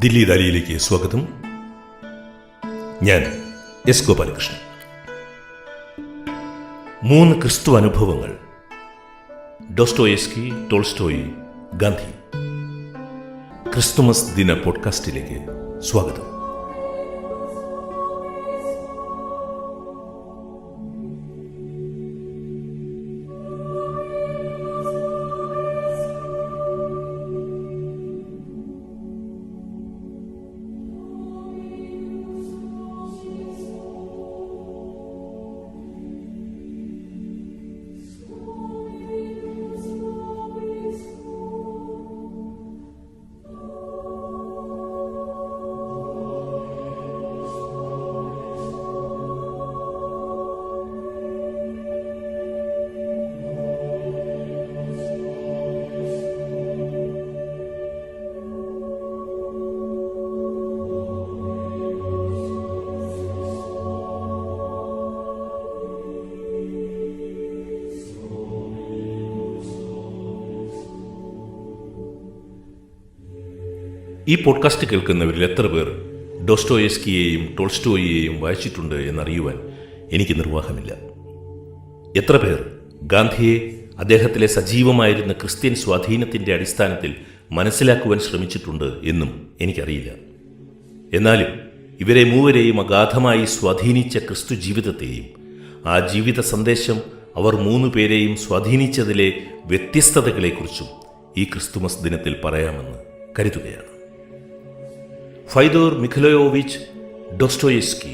ദില്ലി ദാലിയിലേക്ക് സ്വാഗതം. ഞാൻ എസ് ഗോപാലകൃഷ്ണൻ. മൂന്ന് ക്രിസ്തു അനുഭവങ്ങൾ. ഡോസ്റ്റോയസ്കി ടോൾസ്റ്റോയി ഗാന്ധി. ക്രിസ്തുമസ് ദിന പോഡ്കാസ്റ്റിലേക്ക് സ്വാഗതം. ഈ പോഡ്കാസ്റ്റ് കേൾക്കുന്നവരിൽ എത്ര പേർ ഡോസ്റ്റോയസ്കിയെയും ടോൾസ്റ്റോയിയെയും വായിച്ചിട്ടുണ്ട് എന്നറിയുവാൻ എനിക്ക് നിർവാഹമില്ല. എത്ര പേർ ഗാന്ധിയെ അദ്ദേഹത്തിലെ സജീവമായിരുന്ന ക്രിസ്ത്യൻ സ്വാധീനത്തിന്റെ അടിസ്ഥാനത്തിൽ മനസ്സിലാക്കുവാൻ ശ്രമിച്ചിട്ടുണ്ട് എന്നും എനിക്കറിയില്ല. എന്നാലും ഇവരെ മൂവരെയും അഗാധമായി സ്വാധീനിച്ച ക്രിസ്തു ജീവിതത്തെയും ആ ജീവിത സന്ദേശം അവർ മൂന്നു പേരെയും സ്വാധീനിച്ചതിലെ വ്യത്യസ്തതകളെക്കുറിച്ചും ഈ ക്രിസ്തുമസ് ദിനത്തിൽ പറയാമെന്ന് കരുതുകയാണ്. ഫൈദോർ മിഖലയോവിച്ച് ഡൊസ്റ്റോയസ്കി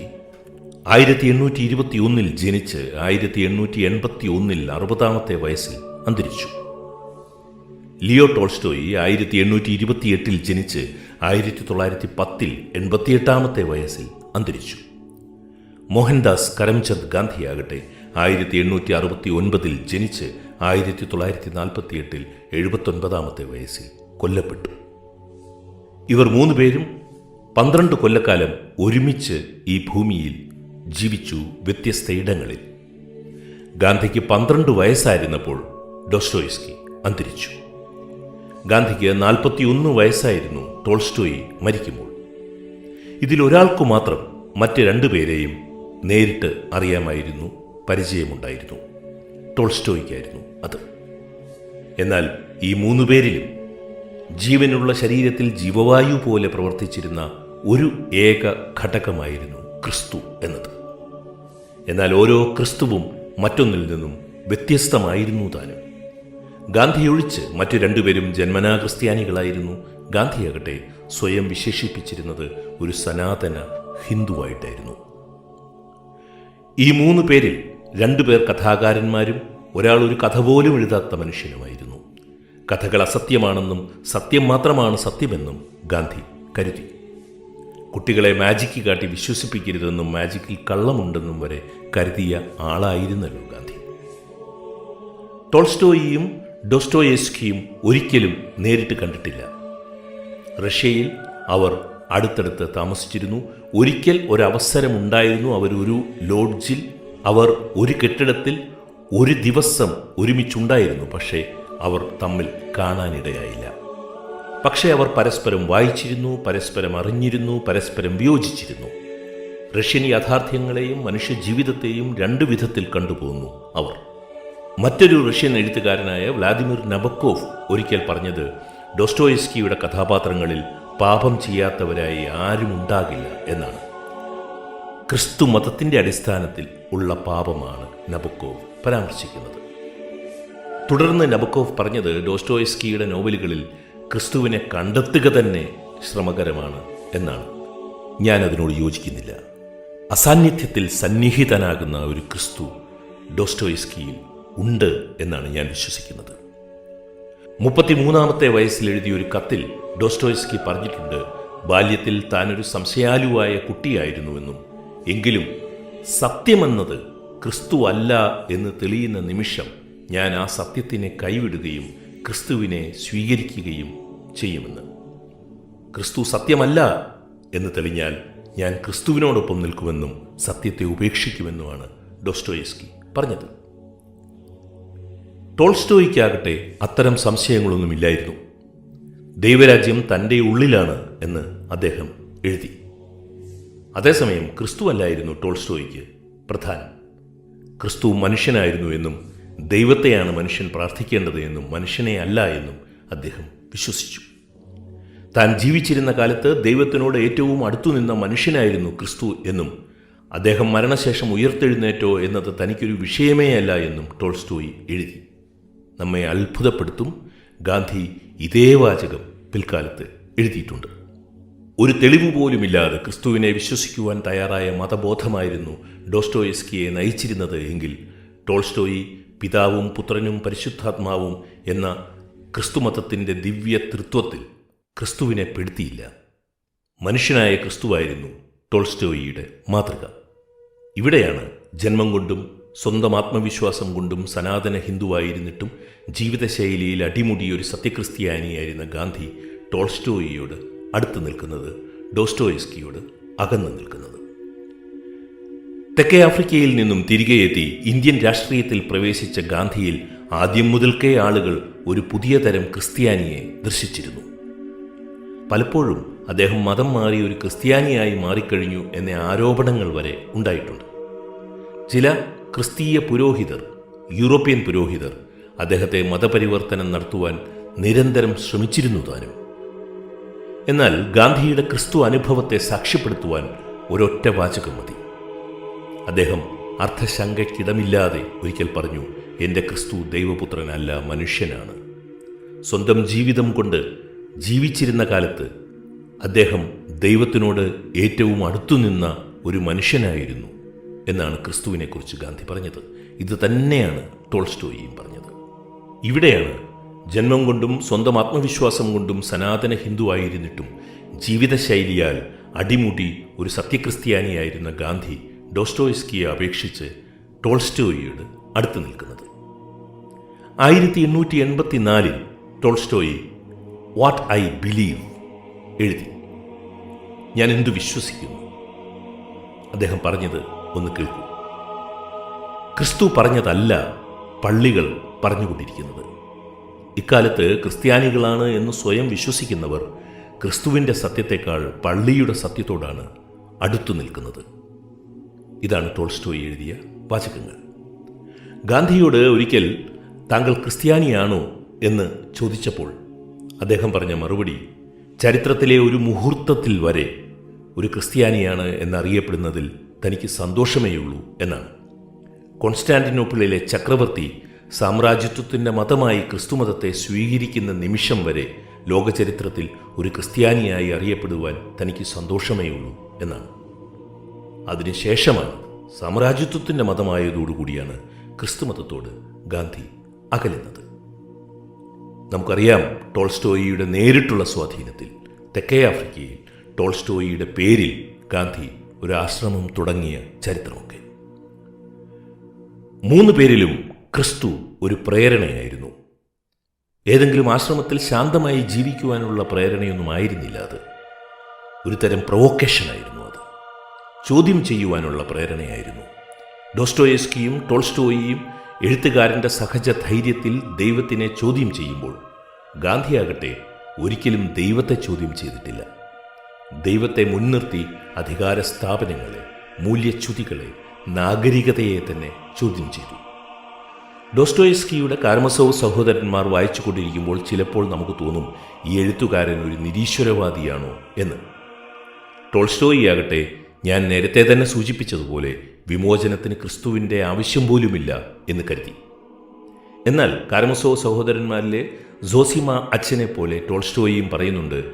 ആയിരത്തി എണ്ണൂറ്റി ഇരുപത്തി ഒന്നിൽ ജനിച്ച് ആയിരത്തി എണ്ണൂറ്റി എൺപത്തി ഒന്നിൽ അറുപതാമത്തെ വയസ്സിൽ അന്തരിച്ചു. ലിയോ ടോൾസ്റ്റോയി ആയിരത്തി എണ്ണൂറ്റി ഇരുപത്തിയെട്ടിൽ ജനിച്ച് ആയിരത്തി തൊള്ളായിരത്തി പത്തിൽ എൺപത്തിയെട്ടാമത്തെ വയസ്സിൽ അന്തരിച്ചു. മോഹൻദാസ് കരംചന്ദ് ഗാന്ധിയാകട്ടെ ആയിരത്തി എണ്ണൂറ്റി അറുപത്തി ഒൻപതിൽ ജനിച്ച് ആയിരത്തി തൊള്ളായിരത്തി നാൽപ്പത്തി എട്ടിൽ എഴുപത്തൊൻപതാമത്തെ വയസ്സിൽ കൊല്ലപ്പെട്ടു. ഇവർ മൂന്ന് പേരും പന്ത്രണ്ട് കൊല്ലക്കാലം ഒരുമിച്ച് ഈ ഭൂമിയിൽ ജീവിച്ചു വ്യത്യസ്ത ഇടങ്ങളിൽ. ഗാന്ധിക്ക് പന്ത്രണ്ട് വയസ്സായിരുന്നപ്പോൾ ഡോസ്റ്റോയിസ്കി അന്തരിച്ചു. ഗാന്ധിക്ക് നാൽപ്പത്തിയൊന്ന് വയസ്സായിരുന്നു ടോൾസ്റ്റോയി മരിക്കുമ്പോൾ. ഇതിലൊരാൾക്കു മാത്രം മറ്റ് രണ്ടുപേരെയും നേരിട്ട് അറിയാമായിരുന്നു പരിചയമുണ്ടായിരുന്നു. ടോൾസ്റ്റോയ്ക്കായിരുന്നു അത്. എന്നാൽ ഈ മൂന്നു പേരിലും ജീവനുള്ള ശരീരത്തിൽ ജീവവായു പോലെ പ്രവർത്തിച്ചിരുന്ന ഒരു ഏക ഘടകമായിരുന്നു ക്രിസ്തു എന്നത്. എന്നാൽ ഓരോ ക്രിസ്തുവും മറ്റൊന്നിൽ നിന്നും വ്യത്യസ്തമായിരുന്നു താനും. ഗാന്ധിയൊഴിച്ച് മറ്റു രണ്ടുപേരും ജന്മനാ ക്രിസ്ത്യാനികളായിരുന്നു. ഗാന്ധിയാകട്ടെ സ്വയം വിശേഷിപ്പിച്ചിരുന്നത് ഒരു സനാതന ഹിന്ദുവായിട്ടായിരുന്നു. ഈ മൂന്ന് പേരിൽ രണ്ടുപേർ കഥാകാരന്മാരും ഒരാൾ ഒരു കഥ പോലും എഴുതാത്ത മനുഷ്യനുമായിരുന്നു. കഥകൾ അസത്യമാണെന്നും സത്യം മാത്രമാണ് സത്യമെന്നും ഗാന്ധി കരുതി. കുട്ടികളെ മാജിക്ക് കാട്ടി വിശ്വസിപ്പിക്കരുതെന്നും മാജിക്കിൽ കള്ളമുണ്ടെന്നും വരെ കരുതിയ ആളായിരുന്നല്ലോ ഗാന്ധി. ടോൾസ്റ്റോയിയും ഡോസ്റ്റോയെസ്കിയും ഒരിക്കലും നേരിട്ട് കണ്ടിട്ടില്ല. റഷ്യയിൽ അവർ അടുത്തടുത്ത് താമസിച്ചിരുന്നു. ഒരിക്കൽ ഒരവസരമുണ്ടായിരുന്നു അവരൊരു ലോഡ്ജിൽ. അവർ ഒരു കെട്ടിടത്തിൽ ഒരു ദിവസം ഒരുമിച്ചുണ്ടായിരുന്നു പക്ഷേ അവർ തമ്മിൽ കാണാനിടയായില്ല. പക്ഷേ അവർ പരസ്പരം വായിച്ചിരുന്നു പരസ്പരം അറിഞ്ഞിരുന്നു പരസ്പരം വിയോജിച്ചിരുന്നു. റഷ്യൻ യാഥാർത്ഥ്യങ്ങളെയും മനുഷ്യജീവിതത്തെയും രണ്ടു വിധത്തിൽ കണ്ടുപോകുന്നു അവർ. മറ്റൊരു റഷ്യൻ എഴുത്തുകാരനായ വ്ളാദിമിർ നബക്കോവ് ഒരിക്കൽ പറഞ്ഞത് ഡോസ്റ്റോയിസ്കിയുടെ കഥാപാത്രങ്ങളിൽ പാപം ചെയ്യാത്തവരായി ആരും ഉണ്ടാകില്ല എന്നാണ്. ക്രിസ്തു മതത്തിന്റെ അടിസ്ഥാനത്തിൽ ഉള്ള പാപമാണ് നബക്കോവ് പരാമർശിക്കുന്നത്. തുടർന്ന് നബക്കോവ് പറഞ്ഞത് ഡോസ്റ്റോയിസ്കിയുടെ നോവലുകളിൽ ക്രിസ്തുവിനെ കണ്ടെത്തുക തന്നെ ശ്രമകരമാണ് എന്നാണ്. ഞാൻ അതിനോട് യോജിക്കുന്നില്ല. അസാന്നിധ്യത്തിൽ സന്നിഹിതനാകുന്ന ഒരു ക്രിസ്തു ഡോസ്റ്റോയിസ്കിയിൽ ഉണ്ട് എന്നാണ് ഞാൻ വിശ്വസിക്കുന്നത്. മുപ്പത്തിമൂന്നാമത്തെ വയസ്സിൽ എഴുതിയ ഒരു കത്തിൽ ഡോസ്റ്റോയിസ്കി പറഞ്ഞിട്ടുണ്ട് ബാല്യത്തിൽ താനൊരു സംശയാലുവായ കുട്ടിയായിരുന്നുവെന്നും എങ്കിലും സത്യമെന്നത് ക്രിസ്തു അല്ല എന്ന് തെളിയുന്ന നിമിഷം ഞാൻ ആ സത്യത്തിനെ കൈവിടുകയും ക്രിസ്തുവിനെ സ്വീകരിക്കുകയും ചെയ്യുമെന്ന്. ക്രിസ്തു സത്യമല്ല എന്ന് തെളിഞ്ഞാൽ ഞാൻ ക്രിസ്തുവിനോടൊപ്പം നിൽക്കുമെന്നും സത്യത്തെ ഉപേക്ഷിക്കുമെന്നുമാണ് ഡോസ്റ്റോയസ്കി പറഞ്ഞത്. ടോൾസ്റ്റോയ്ക്കാകട്ടെ അത്തരം സംശയങ്ങളൊന്നുമില്ലായിരുന്നു. ദൈവരാജ്യം തന്റെ ഉള്ളിലാണ് എന്ന് അദ്ദേഹം എഴുതി. അതേസമയം ക്രിസ്തുവല്ലായിരുന്നു ടോൾസ്റ്റോയ്ക്ക് പ്രധാനം. ക്രിസ്തു മനുഷ്യനായിരുന്നു എന്നും ദൈവത്തെയാണ് മനുഷ്യൻ പ്രാർത്ഥിക്കേണ്ടത് എന്നും മനുഷ്യനെ അല്ല എന്നും അദ്ദേഹം വിശ്വസിച്ചു. താൻ ജീവിച്ചിരുന്ന കാലത്ത് ദൈവത്തിനോട് ഏറ്റവും അടുത്തു നിന്ന മനുഷ്യനായിരുന്നു ക്രിസ്തു എന്നും അദ്ദേഹം മരണശേഷം ഉയർത്തെഴുന്നേറ്റോ എന്നത് തനിക്കൊരു വിഷയമേ അല്ല എന്നും ടോൾസ്റ്റോയി എഴുതി. നമ്മെ അത്ഭുതപ്പെടുത്തും ഗാന്ധി ഇതേ വാചകം പിൽക്കാലത്ത് എഴുതിയിട്ടുണ്ട്. ഒരു തെളിവ് പോലുമില്ലാതെ ക്രിസ്തുവിനെ വിശ്വസിക്കുവാൻ തയ്യാറായ മതബോധമായിരുന്നു ഡോസ്റ്റോയസ്കിയെ നയിച്ചിരുന്നത് എങ്കിൽ ടോൾസ്റ്റോയി പിതാവും പുത്രനും പരിശുദ്ധാത്മാവും എന്ന ക്രിസ്തുമതത്തിന്റെ ദിവ്യ തൃത്വത്തിൽ ക്രിസ്തുവിനെ പെടുത്തിയില്ല. മനുഷ്യനായ ക്രിസ്തുവായിരുന്നു ടോൾസ്റ്റോയിയുടെ മാതൃക. ഇവിടെയാണ് ജന്മം കൊണ്ടും സ്വന്തം ആത്മവിശ്വാസം കൊണ്ടും സനാതന ഹിന്ദുവായിരുന്നിട്ടും ജീവിതശൈലിയിൽ അടിമുടി ഒരു സത്യക്രിസ്ത്യാനിയായിരുന്ന ഗാന്ധി ടോൾസ്റ്റോയിയോട് അടുത്ത് നിൽക്കുന്നത് ഡോസ്റ്റോയിസ്കിയോട് അകന്നു നിൽക്കുന്നത്. തെക്കേ ആഫ്രിക്കയിൽ നിന്നും തിരികെ എത്തി ഇന്ത്യൻ രാഷ്ട്രീയത്തിൽ പ്രവേശിച്ച ഗാന്ധിയിൽ ആദ്യം മുതൽക്കേ ആളുകൾ ഒരു പുതിയ തരം ക്രിസ്ത്യാനിയെ ദർശിച്ചിരുന്നു. പലപ്പോഴും അദ്ദേഹം മതം മാറി ഒരു ക്രിസ്ത്യാനിയായി മാറിക്കഴിഞ്ഞു എന്ന ആരോപണങ്ങൾ വരെ ഉണ്ടായിട്ടുണ്ട്. ചില ക്രിസ്തീയ പുരോഹിതർ യൂറോപ്യൻ പുരോഹിതർ അദ്ദേഹത്തെ മതപരിവർത്തനം നടത്തുവാൻ നിരന്തരം ശ്രമിച്ചിരുന്നു താനും. എന്നാൽ ഗാന്ധിയുടെ ക്രിസ്തു അനുഭവത്തെ സാക്ഷ്യപ്പെടുത്തുവാൻ ഒരൊറ്റ വാചകം മതി. അദ്ദേഹം അർത്ഥശങ്കയ്ക്കിടമില്ലാതെ ഒരിക്കൽ പറഞ്ഞു എന്റെ ക്രിസ്തു ദൈവപുത്രനല്ല മനുഷ്യനാണ്. സ്വന്തം ജീവിതം കൊണ്ട് ജീവിച്ചിരുന്ന കാലത്ത് അദ്ദേഹം ദൈവത്തിനോട് ഏറ്റവും അടുത്തുനിന്ന ഒരു മനുഷ്യനായിരുന്നു എന്നാണ് ക്രിസ്തുവിനെക്കുറിച്ച് ഗാന്ധി പറഞ്ഞത്. ഇത് തന്നെയാണ് ടോൾസ്റ്റോയിയും പറഞ്ഞത്. ഇവിടെയാണ് ജന്മം കൊണ്ടും സ്വന്തം ആത്മവിശ്വാസം കൊണ്ടും സനാതന ഹിന്ദു ആയിരുന്നിട്ടും ജീവിതശൈലിയാൽ അടിമുടി ഒരു സത്യക്രിസ്ത്യാനിയായിരുന്ന ഗാന്ധി ഡോസ്റ്റോയ്സ്കിയെ അപേക്ഷിച്ച് ടോൾസ്റ്റോയിയോട് അടുത്ത് നിൽക്കുന്നത്. ആയിരത്തി എണ്ണൂറ്റി എൺപത്തിനാലിൽ ടോൾസ്റ്റോയി വാട്ട് ഐ ബിലീവ് എഴുതി. ഞാൻ എന്തു വിശ്വസിക്കുന്നു? അദ്ദേഹം പറഞ്ഞത് ഒന്ന് കേൾക്കൂ. ക്രിസ്തു പറഞ്ഞതല്ല പള്ളികൾ പറഞ്ഞുകൊണ്ടിരിക്കുന്നത്. ഇക്കാലത്ത് ക്രിസ്ത്യാനികളാണ് എന്ന് സ്വയം വിശ്വസിക്കുന്നവർ ക്രിസ്തുവിന്റെ സത്യത്തെക്കാൾ പള്ളിയുടെ സത്യത്തോടാണ് അടുത്തു നിൽക്കുന്നത്. ഇതാണ് ടോൾസ്റ്റോയി എഴുതിയ വാചകങ്ങൾ. ഗാന്ധിയോട് ഒരിക്കൽ താങ്കൾ ക്രിസ്ത്യാനിയാണോ? എന്ന് ചോദിച്ചപ്പോൾ അദ്ദേഹം പറഞ്ഞ മറുപടി ചരിത്രത്തിലെ ഒരു മുഹൂർത്തത്തിൽ വരെ ഒരു ക്രിസ്ത്യാനിയാണ് എന്നറിയപ്പെടുന്നതിൽ തനിക്ക് സന്തോഷമേയുള്ളൂ എന്നാണ്. കോൺസ്റ്റാന്റിനോപ്പിളിലെ ചക്രവർത്തി സാമ്രാജ്യത്വത്തിന്റെ മതമായി ക്രിസ്തുമതത്തെ സ്വീകരിക്കുന്ന നിമിഷം വരെ ലോകചരിത്രത്തിൽ ഒരു ക്രിസ്ത്യാനിയായി അറിയപ്പെടുവാൻ തനിക്ക് സന്തോഷമേയുള്ളൂ എന്നാണ്. അതിനുശേഷമാണ് സാമ്രാജ്യത്വത്തിന്റെ മതമായതോടുകൂടിയാണ് ക്രിസ്തുമതത്തോട് ഗാന്ധി അകലുന്നത്. നമുക്കറിയാം ടോൾസ്റ്റോയിയുടെ നേരിട്ടുള്ള സ്വാധീനത്തിൽ തെക്കേ ആഫ്രിക്കയിൽ ടോൾസ്റ്റോയിയുടെ പേരിൽ ഗാന്ധി ഒരു ആശ്രമം തുടങ്ങിയ ചരിത്രമൊക്കെ. മൂന്ന് പേരിലും ക്രിസ്തു ഒരു പ്രേരണയായിരുന്നു. ഏതെങ്കിലും ആശ്രമത്തിൽ ശാന്തമായി ജീവിക്കുവാനുള്ള പ്രേരണയൊന്നും ആയിരുന്നില്ല അത്. ഒരു തരം പ്രൊവോക്കേഷനായിരുന്നു ചോദ്യം ചെയ്യുവാനുള്ള പ്രേരണയായിരുന്നു. ഡോസ്റ്റോയസ്കിയും ടോൾസ്റ്റോയിയും എഴുത്തുകാരന്റെ സഹജ ധൈര്യത്തിൽ ദൈവത്തിനെ ചോദ്യം ചെയ്യുമ്പോൾ ഗാന്ധിയാകട്ടെ ഒരിക്കലും ദൈവത്തെ ചോദ്യം ചെയ്തിട്ടില്ല. ദൈവത്തെ മുൻനിർത്തി അധികാര സ്ഥാപനങ്ങളെ മൂല്യച്യുതികളെ നാഗരികതയെ തന്നെ ചോദ്യം ചെയ്തു. ഡോസ്റ്റോയസ്കിയുടെ കാർമസോവ് സഹോദരന്മാർ വായിച്ചു കൊണ്ടിരിക്കുമ്പോൾ ചിലപ്പോൾ നമുക്ക് തോന്നും ഈ എഴുത്തുകാരൻ ഒരു നിരീശ്വരവാദിയാണോ എന്ന്. ടോൾസ്റ്റോയി ആകട്ടെ ഞാൻ നേരത്തെ തന്നെ സൂചിപ്പിച്ചതുപോലെ വിമോചനത്തിന് ക്രിസ്തുവിന്റെ ആവശ്യം പോലുമില്ല എന്ന് കരുതി. എന്നാൽ കാരമസോ സഹോദരന്മാരിലെ ജോസിമ അച്ഛനെ പോലെ ടോൾസ്റ്റോയിയും പറയുന്നുണ്ട്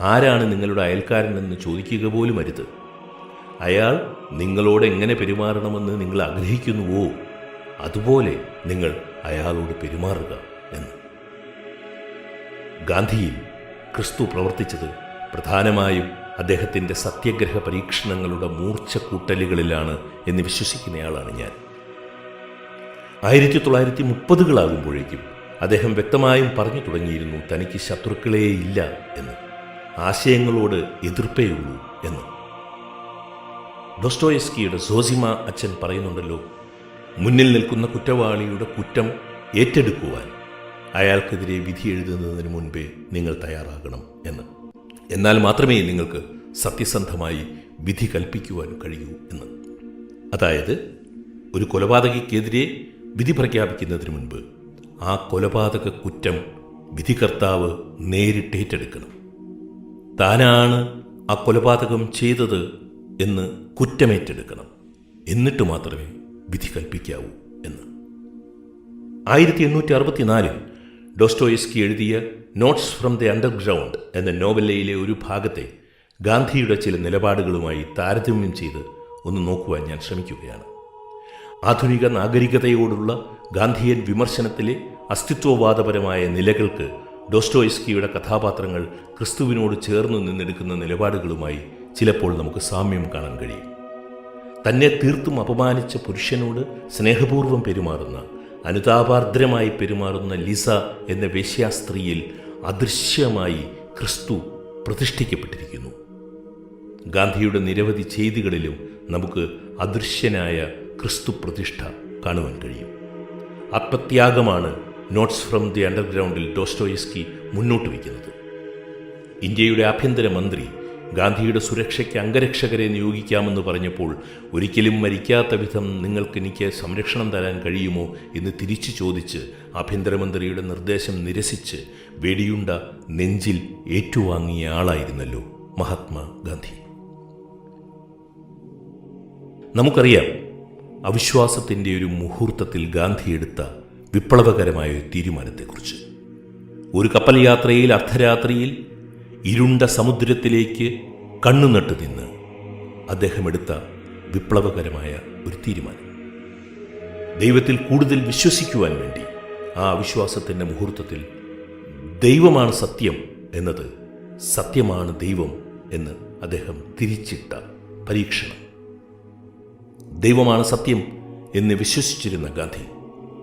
ആരാണ് നിങ്ങളുടെ അയൽക്കാരൻ എന്ന് ചോദിക്കുക പോലും അരുത്. അയാൾ നിങ്ങളോട് എങ്ങനെ പെരുമാറണമെന്ന് നിങ്ങൾ ആഗ്രഹിക്കുന്നുവോ അതുപോലെ നിങ്ങൾ അയാളോട് പെരുമാറുക എന്ന്. ഗാന്ധിയിൽ ക്രിസ്തു പ്രവർത്തിച്ചത് പ്രധാനമായും അദ്ദേഹത്തിന്റെ സത്യഗ്രഹ പരീക്ഷണങ്ങളുടെ മൂർച്ച കൂട്ടലുകളിലാണ് എന്ന് വിശ്വസിക്കുന്നയാളാണ് ഞാൻ. ആയിരത്തി തൊള്ളായിരത്തി മുപ്പതുകളാകുമ്പോഴേക്കും അദ്ദേഹം വ്യക്തമായും പറഞ്ഞു തുടങ്ങിയിരുന്നു തനിക്ക് ശത്രുക്കളേ ഇല്ല എന്ന് ആശയങ്ങളോട് എതിർപ്പേയുള്ളൂ എന്ന്. ഡോസ്റ്റോയസ്കിയുടെ സോസിമ അച്ഛൻ പറയുന്നുണ്ടല്ലോ മുന്നിൽ നിൽക്കുന്ന കുറ്റവാളിയുടെ കുറ്റം ഏറ്റെടുക്കുവാൻ അയാൾക്കെതിരെ വിധി എഴുതുന്നതിന് മുൻപേ നിങ്ങൾ തയ്യാറാകണം എന്ന്. എന്നാൽ മാത്രമേ നിങ്ങൾക്ക് സത്യസന്ധമായി വിധി കൽപ്പിക്കുവാൻ കഴിയൂ എന്ന്. അതായത് ഒരു കൊലപാതകയ്ക്കെതിരെ വിധി പ്രഖ്യാപിക്കുന്നതിന് മുൻപ് ആ കൊലപാതക കുറ്റം വിധികർത്താവ് നേരിട്ടേറ്റെടുക്കണം താനാണ് ആ കൊലപാതകം ചെയ്തത് എന്ന് കുറ്റമേറ്റെടുക്കണം എന്നിട്ട് മാത്രമേ വിധി കൽപ്പിക്കാവൂ എന്ന്. ആയിരത്തി എണ്ണൂറ്റി അറുപത്തിനാലിൽ ഡോസ്റ്റോയസ്കി എഴുതിയ നോട്ട്സ് ഫ്രം ദി അണ്ടർഗ്രൗണ്ട് എന്ന നോവലയിലെ ഒരു ഭാഗത്തെ ഗാന്ധിയുടെ ചില നിലപാടുകളുമായി താരതമ്യം ചെയ്ത് ഒന്ന് നോക്കുവാൻ ഞാൻ ശ്രമിക്കുകയാണ്. ആധുനിക നാഗരികതയോടുള്ള ഗാന്ധിയൻ വിമർശനത്തിലെ അസ്തിത്വവാദപരമായ നിലകൾക്ക് ഡോസ്റ്റോയിസ്കിയുടെ കഥാപാത്രങ്ങൾ ക്രിസ്തുവിനോട് ചേർന്ന് നിന്നെടുക്കുന്ന നിലപാടുകളുമായി ചിലപ്പോൾ നമുക്ക് സാമ്യം കാണാൻ കഴിയും. തന്നെ തീർത്തും അപമാനിച്ച പുരുഷനോട് സ്നേഹപൂർവം പെരുമാറുന്ന അനുതാപാർദ്രമായി പെരുമാറുന്ന ലിസ എന്ന വേശ്യാസ്ത്രീയിൽ അദൃശ്യമായി ക്രിസ്തു പ്രതിഷ്ഠിക്കപ്പെട്ടിരിക്കുന്നു. ഗാന്ധിയുടെ നിരവധി ചെയ്തികളിലും നമുക്ക് അദൃശ്യനായ ക്രിസ്തു പ്രതിഷ്ഠ കാണുവാൻ കഴിയും. ആത്മത്യാഗമാണ് നോട്ട്സ് ഫ്രം ദി അണ്ടർഗ്രൗണ്ടിൽ ഡോസ്റ്റോയസ്കി മുന്നോട്ട് വയ്ക്കുന്നത്. ഇന്ത്യയുടെ ആഭ്യന്തര മന്ത്രി ഗാന്ധിയുടെ സുരക്ഷയ്ക്ക് അംഗരക്ഷകരെ നിയോഗിക്കാമെന്ന് പറഞ്ഞപ്പോൾ ഒരിക്കലും മരിക്കാത്ത വിധം നിങ്ങൾക്ക് എനിക്ക് സംരക്ഷണം തരാൻ കഴിയുമോ എന്ന് തിരിച്ചു ചോദിച്ച് ആഭ്യന്തരമന്ത്രിയുടെ നിർദ്ദേശം നിരസിച്ച് വെടിയുണ്ട നെഞ്ചിൽ ഏറ്റുവാങ്ങിയ ആളായിരുന്നല്ലോ മഹാത്മാ ഗാന്ധി നമുക്കറിയാം അവിശ്വാസത്തിന്റെ ഒരു മുഹൂർത്തത്തിൽ ഗാന്ധി എടുത്ത വിപ്ലവകരമായ ഒരു തീരുമാനത്തെക്കുറിച്ച്. ഒരു കപ്പൽ യാത്രയിൽ അർദ്ധരാത്രിയിൽ ഇരുണ്ട സമുദ്രത്തിലേക്ക് കണ്ണുനട്ട് നിന്ന് അദ്ദേഹം എടുത്ത വിപ്ലവകരമായ ഒരു തീരുമാനം. ദൈവത്തിൽ കൂടുതൽ വിശ്വസിക്കുവാൻ വേണ്ടി ആ അവിശ്വാസത്തിന്റെ മുഹൂർത്തത്തിൽ ദൈവമാണ് സത്യം എന്നത് സത്യമാണ് ദൈവം എന്ന് അദ്ദേഹം തിരിച്ചിട്ട പരീക്ഷണം. ദൈവമാണ് സത്യം എന്ന് വിശ്വസിച്ചിരുന്ന ഗാന്ധി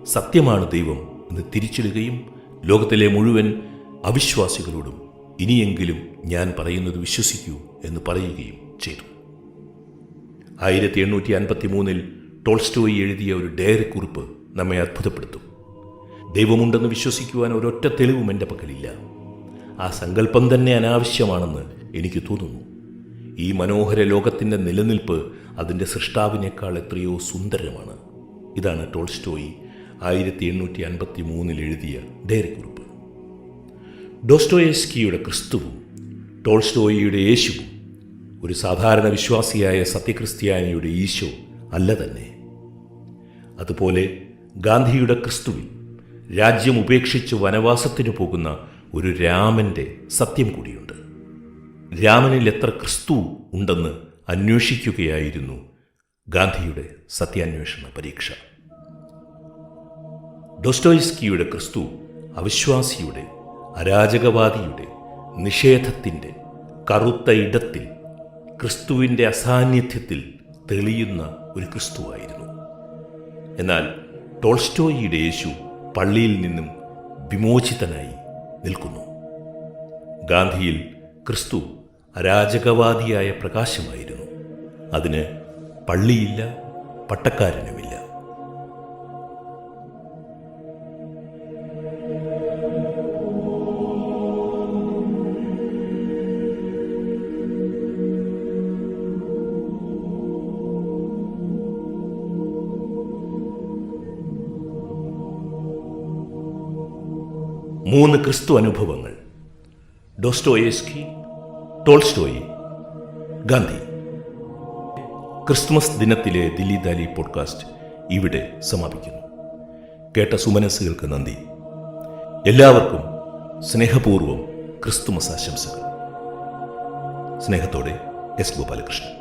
സത്യമാണ് ദൈവം എന്ന് തിരിച്ചിടുകയും ലോകത്തിലെ മുഴുവൻ അവിശ്വാസികളോടും ഇനിയെങ്കിലും ഞാൻ പറയുന്നത് വിശ്വസിക്കൂ എന്ന് പറയുകയും ചെയ്തു. ആയിരത്തി എണ്ണൂറ്റി അൻപത്തി മൂന്നിൽ ടോൾസ്റ്റോയി എഴുതിയ ഒരു ഡയറി കുറിപ്പ് നമ്മെ അത്ഭുതപ്പെടുത്തും. ദൈവമുണ്ടെന്ന് വിശ്വസിക്കുവാൻ ഒരൊറ്റ തെളിവും എന്റെ പക്കലില്ല. ആ സങ്കല്പം തന്നെ അനാവശ്യമാണെന്ന് എനിക്ക് തോന്നുന്നു. ഈ മനോഹര ലോകത്തിന്റെ നിലനിൽപ്പ് അതിന്റെ സൃഷ്ടാവിനേക്കാൾ എത്രയോ സുന്ദരമാണ്. ഇതാണ് ടോൾസ്റ്റോയി ആയിരത്തി എണ്ണൂറ്റി അൻപത്തി മൂന്നിൽ എഴുതിയ ഡയറി കുറിപ്പ് ഡോസ്റ്റോയസ്കിയുടെ ക്രിസ്തുവും ടോൾസ്റ്റോയിയുടെ യേശുവും ഒരു സാധാരണ വിശ്വാസിയായ സത്യക്രിസ്ത്യാനിയുടെ ഈശോ അല്ല തന്നെ. അതുപോലെ ഗാന്ധിയുടെ ക്രിസ്തുവിൽ രാജ്യം ഉപേക്ഷിച്ച് വനവാസത്തിനു പോകുന്ന ഒരു രാമന്റെ സത്യം കൂടിയുണ്ട്. രാമനിൽ എത്ര ക്രിസ്തു ഉണ്ടെന്ന് അന്വേഷിക്കുകയായിരുന്നു ഗാന്ധിയുടെ സത്യാന്വേഷണ പരീക്ഷ. ഡോസ്റ്റോയിസ്കിയുടെ ക്രിസ്തു അവിശ്വാസിയുടെ അരാജകവാദിയുടെ നിഷേധത്തിന്റെ കറുത്ത ഇടത്തിൽ ക്രിസ്തുവിന്റെ അസാന്നിധ്യത്തിൽ തെളിയുന്ന ഒരു ക്രിസ്തുവായിരുന്നു. എന്നാൽ ടോൾസ്റ്റോയിയുടെ യേശു പള്ളിയിൽ നിന്നും വിമോചിതനായി നിൽക്കുന്നു. ഗാന്ധിയിൽ ക്രിസ്തു അരാജകവാദിയായ പ്രകാശമായിരുന്നു. അതിന് പള്ളിയില്ല പട്ടക്കാരനുമില്ല. മൂന്ന് ക്രിസ്തു അനുഭവങ്ങൾ. ഡോസ്റ്റോയേസ്കി ടോൾസ്റ്റോയി ഗാന്ധി. ക്രിസ്മസ് ദിനത്തിലെ ദില്ലി ദാലി പോഡ്കാസ്റ്റ് ഇവിടെ സമാപിക്കുന്നു. കേട്ട സുമനസ്സുകൾക്ക് നന്ദി. എല്ലാവർക്കും സ്നേഹപൂർവം ക്രിസ്തുമസ് ആശംസകൾ. സ്നേഹത്തോടെ എസ് ഗോപാലകൃഷ്ണൻ.